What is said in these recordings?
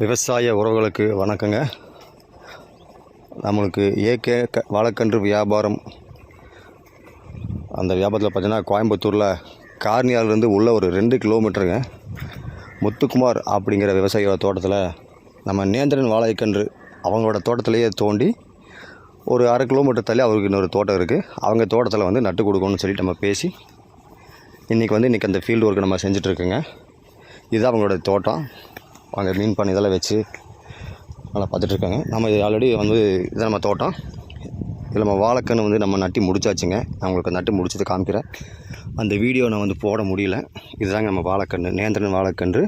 விவசாய உறவுகளுக்கு வணக்கங்க. நம்மளுக்கு ஏகே க வாழைக்கன்று வியாபாரம். அந்த வியாபாரத்தில் பார்த்தீங்கன்னா கோயம்புத்தூரில் கார்னியாவிலேருந்து உள்ள ஒரு ரெண்டு கிலோமீட்டருங்க. முத்துக்குமார் அப்படிங்கிற விவசாயியோட தோட்டத்தில் நம்ம நேந்திரன் வாழைக்கன்று அவங்களோட தோட்டத்திலேயே தோண்டி ஒரு அரை கிலோமீட்டர் தள்ளி அவருக்கு இன்னொரு தோட்டம் இருக்குது அவங்க தோட்டத்தில் வந்து நட்டு கொடுக்கணும்னு சொல்லிட்டு நம்ம பேசி இன்றைக்கி வந்து இன்றைக்கி அந்த ஃபீல்டு ஒர்க்கு நம்ம செஞ்சிட்ருக்கோங்க இதுதான் அவங்களோட தோட்டம். அங்கே மீன் பண்ணி இதெல்லாம் வச்சு நல்லா பார்த்துட்ருக்காங்க. நம்ம இது ஆல்ரெடி வந்து இதை நம்ம தோட்டம். இதில் நம்ம வாழைக்கன்று வந்து நம்ம நட்டி முடிச்சாச்சுங்க. நான் உங்களுக்கு நட்டு முடிச்சது காமிக்கிறேன். அந்த வீடியோ நான் வந்து போட முடியல. இதுதாங்க நம்ம வாழைக்கன்று நேந்திரன் வாழைக்கன்று.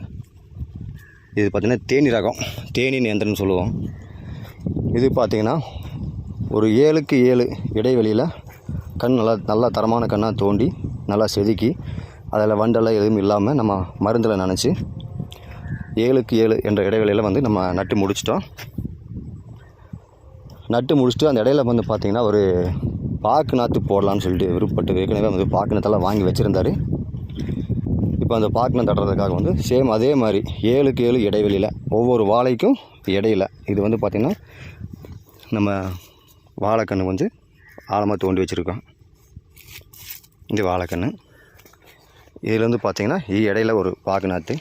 இது பார்த்திங்கன்னா தேனி ரகம். தேனி நேந்திரன் சொல்லுவோம். இது பார்த்திங்கன்னா ஒரு ஏழுக்கு ஏழு இடைவெளியில் கண் நல்லா நல்லா தரமான கண்ணாக தோண்டி நல்லா செதுக்கி அதில் வண்டெல்லாம் எதுவும் இல்லாமல் நம்ம மருந்தில் நனைச்சி ஏழுக்கு ஏழு என்ற இடைவெளியில் வந்து நம்ம நட்டு முடிச்சிட்டோம். நட்டு முடிச்சுட்டு அந்த இடையில வந்து பார்த்திங்கன்னா ஒரு பாக்கு நாற்று போடலான்னு சொல்லிட்டு விருப்பப்பட்டு ஏற்கனவே வந்து பாக்கு நாற்றெல்லாம் வாங்கி வச்சுருந்தாரு. இப்போ அந்த பாக்கு தட்டுறதுக்காக வந்து சேம் அதே மாதிரி ஏழுக்கு ஏழு இடைவெளியில் ஒவ்வொரு வாழைக்கும் இடையில இது வந்து பார்த்திங்கன்னா நம்ம வாழைக்கன்று வந்து ஆழமாக தோண்டி வச்சுருக்கோம். இது வாழைக்கன்று இதில் வந்து பார்த்திங்கன்னா இ இடையில ஒரு பாக்கு நாற்று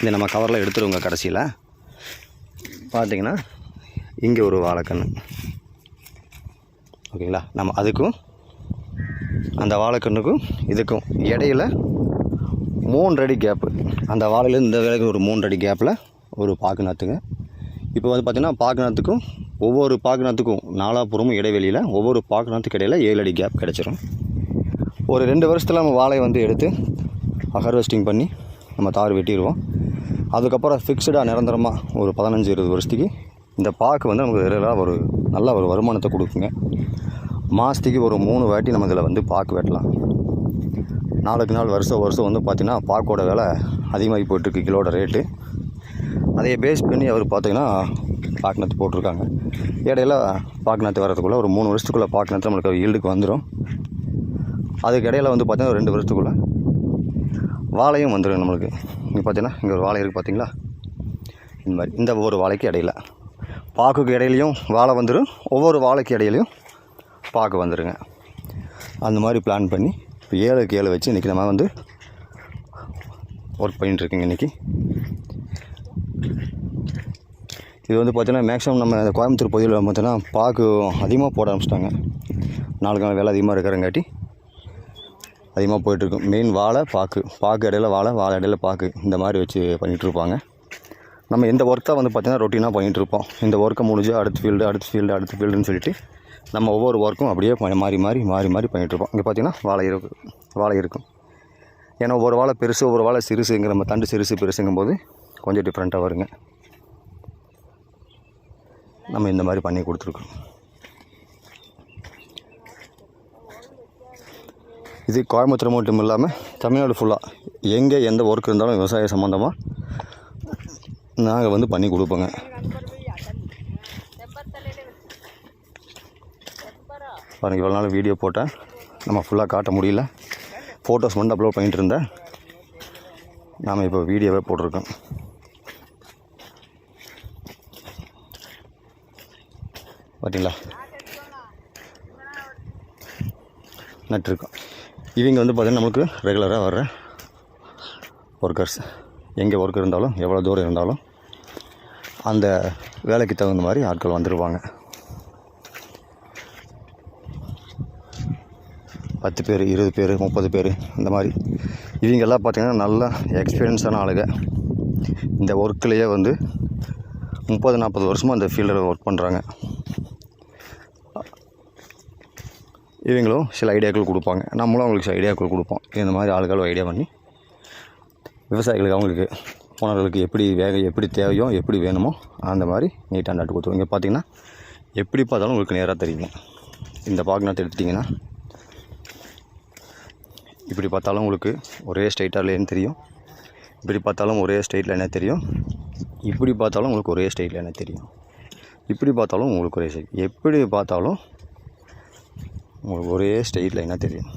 இதை நம்ம கவரில் எடுத்துருவோங்க கடைசியில். பார்த்தீங்கன்னா இங்கே ஒரு வாழைக்கன்று ஓகேங்களா? நம்ம அதுக்கும் அந்த வாழைக்கன்றுக்கும் இதுக்கும் இடையில மூன்றடி கேப்பு அந்த வாழையிலேருந்து இந்த வேலைக்கு ஒரு மூன்றடி கேப்பில் ஒரு பாக்கு நாற்றுங்க இப்போ வந்து பார்த்திங்கன்னா பாக்கு நாற்றுக்கும் ஒவ்வொரு பாக்கு நாற்றுக்கும் நாலாப்புறமும் இடைவெளியில் ஒவ்வொரு பாக்கு நாற்றுக்கு ஏழு அடி கேப் கிடச்சிரும். ஒரு ரெண்டு வருஷத்தில் நம்ம வாழையை வந்து எடுத்து ஹார்வெஸ்டிங் பண்ணி நம்ம தார் வெட்டிடுவோம். அதுக்கப்புறம் ஃபிக்ஸ்டாக நிரந்தரமாக ஒரு பதினஞ்சு இருபது வருஷத்துக்கு இந்த பாக்கு வந்து நமக்கு ரெகுலராக ஒரு நல்ல ஒரு வருமானத்தை கொடுக்குங்க. மாதத்துக்கு ஒரு மூணு வாட்டி நம்ம இதில் வந்து பாக்கு வெட்டலாம். நாளுக்கு நாள் வருஷம் வருஷம் வந்து பார்த்திங்கன்னா பாக்கோட விலை அதிகமாகி போயிட்டுருக்கு கிலோட ரேட்டு அதையே பேஸ் பண்ணி அவர் பார்த்தீங்கன்னா பாக்னத்து போட்டிருக்காங்க. இடையில பாக்னத்து வர்றதுக்குள்ளே ஒரு மூணு வருஷத்துக்குள்ளே பாக்னத்து நம்மளுக்கு ஈல்டுக்கு வந்துடும் அதுக்கு இடையில வந்து பார்த்தீங்கன்னா ஒரு ரெண்டு வருஷத்துக்குள்ளே வாழையும் வந்துடும் நம்மளுக்கு. இங்கே பார்த்தீங்கன்னா இங்கே ஒரு வாழை இருக்குது பார்த்தீங்களா இந்த மாதிரி. இந்த ஒவ்வொரு வாழைக்கு இடையில. பாக்குக்கு இடையிலையும் வாழை வந்துடும் ஒவ்வொரு வாழைக்கு இடையிலையும் பாக்கு வந்துடுங்க அந்த மாதிரி பிளான் பண்ணி இப்போ ஏழுக்கு ஏழு வச்சு இன்றைக்கி நம்ம வந்து ஒர்க் பண்ணிகிட்ருக்கோங்க இன்றைக்கி இது வந்து பார்த்தீங்கன்னா மேக்ஸிமம் நம்ம கோயம்புத்தூர் பகுதியில் பார்த்தீங்கன்னா பாக்கு அதிகமாக போட ஆரம்பிச்சிட்டாங்க. நாளுக்கு நாள் வேலை அதிகமாக இருக்கிறங்காட்டி அதிகமாக போயிட்டுருக்கும். மெயின் வாழை பாக்கு. பாக்கு இடையில வாழை வாழை இடையில பாக்கு. இந்த மாதிரி வச்சு பண்ணிகிட்ருப்பாங்க நம்ம இந்த ஒர்க்கை வந்து பார்த்திங்கன்னா ரொட்டீனாக பண்ணிகிட்ருப்போம் இந்த ஒர்க்கை முடிஞ்சு அடுத்த ஃபீல்டு அடுத்த ஃபீல்டு அடுத்த ஃபீல்டுன்னு சொல்லிட்டு நம்ம ஒவ்வொரு ஒர்க்கும் அப்படியே மாறி மாறி மாறி மாறி பண்ணிகிட்ருப்போம் இங்கே பார்த்தீங்கன்னா வாழை இருக்கு. வாழை இருக்கும். ஏன்னா ஒவ்வொரு வாழை பெருசு ஒவ்வொரு வாழை சிறுசுங்கிற நம்ம தண்டு சிறுசு பெருசுங்கும் போது கொஞ்சம் டிஃப்ரெண்ட்டாக வருங்க. நம்ம இந்த மாதிரி பண்ணி கொடுத்துருக்கோம். இது கோயம்புத்தூர் மட்டும் இல்லாமல் தமிழ்நாடு ஃபுல்லாக எங்கே எந்த ஒர்க் இருந்தாலும் விவசாய சம்மந்தமாக நாங்கள் வந்து பண்ணி கொடுப்போங்க. பாருங்கள் இவ்வளோ நாள் வீடியோ போட்டேன். நம்ம ஃபுல்லாக காட்ட முடியல. ஃபோட்டோஸ் மட்டும் அப்லோட் பண்ணிகிட்டு இருந்தேன். நாம் இப்போ வீடியோவே போட்டிருக்கோம். பார்த்தீங்களா நட்டுருக்கோம் இவங்க வந்து பார்த்திங்கன்னா நம்மளுக்கு ரெகுலராக வர்ற ஒர்க்கர்ஸ் எங்கே ஒர்க் இருந்தாலும் எவ்வளோ தூரம் இருந்தாலும் அந்த வேலைக்கு தகுந்த மாதிரி ஆட்கள் வந்துடுவாங்க பத்து பேர் இருபது பேர் முப்பது பேர் இந்த மாதிரி. இவங்கெல்லாம் பார்த்திங்கன்னா நல்லா எக்ஸ்பீரியன்ஸான ஆளுங்க. இந்த ஒர்க்லேயே வந்து முப்பது நாற்பது வருஷமாக இந்த ஃபீல்டில் ஒர்க் பண்ணுறாங்க இவங்களும் சில ஐடியாக்கள் கொடுப்பாங்க. நம்மளும் அவங்களுக்கு சில ஐடியாக்கள் கொடுப்போம். இந்த மாதிரி ஆளுகள் ஐடியா பண்ணி விவசாயிகளுக்கு அவங்களுக்கு போனவர்களுக்கு எப்படி வேக எப்படி தேவையோ எப்படி வேணுமோ அந்த மாதிரி நீட்டாக நட்டு கொடுத்துருவோம். இங்கே பார்த்தீங்கன்னா எப்படி பார்த்தாலும் உங்களுக்கு நேராக தெரியுங்க இந்த பாக்கு நாட்டு எடுத்துட்டிங்கன்னா இப்படி பார்த்தாலும் உங்களுக்கு ஒரே ஸ்ட்ரைட்டாக இல்லைன்னு தெரியும். இப்படி பார்த்தாலும் ஒரே ஸ்ட்ரைட்டில் என்ன தெரியும். இப்படி பார்த்தாலும் உங்களுக்கு ஒரே ஸ்ட்ரைட்டில் என்ன தெரியும். இப்படி பார்த்தாலும் உங்களுக்கு ஒரே ஸ்ட்ரைட் எப்படி பார்த்தாலும் உங்களுக்கு ஒரே ஸ்ட்ரெயிட் லைனாக தெரியும்.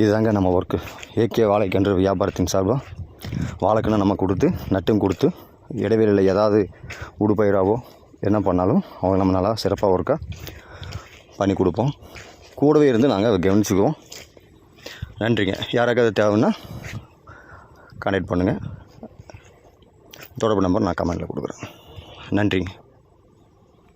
இதுதாங்க நம்ம ஒர்க்கு ஏகே வாழைக்கன்று வியாபாரத்தின் சார்பாக வாழைக்கன்று நம்ம கொடுத்து நட்டும் கொடுத்து இடைவெளியில் ஏதாவது உடுப்பயிராவோ என்ன பண்ணாலும் அவங்க நம்ம நல்லா சிறப்பாக ஒர்க்காக பண்ணி கொடுப்போம். கூடவே இருந்து நாங்கள் கவனிச்சுக்குவோம். நன்றிங்க. யாராவது தேவைன்னா கான்டாக்ட் பண்ணுங்கள் தொடர்பு நம்பர் நான் கமெண்ட்டில் கொடுக்குறேன். நன்றிங்க.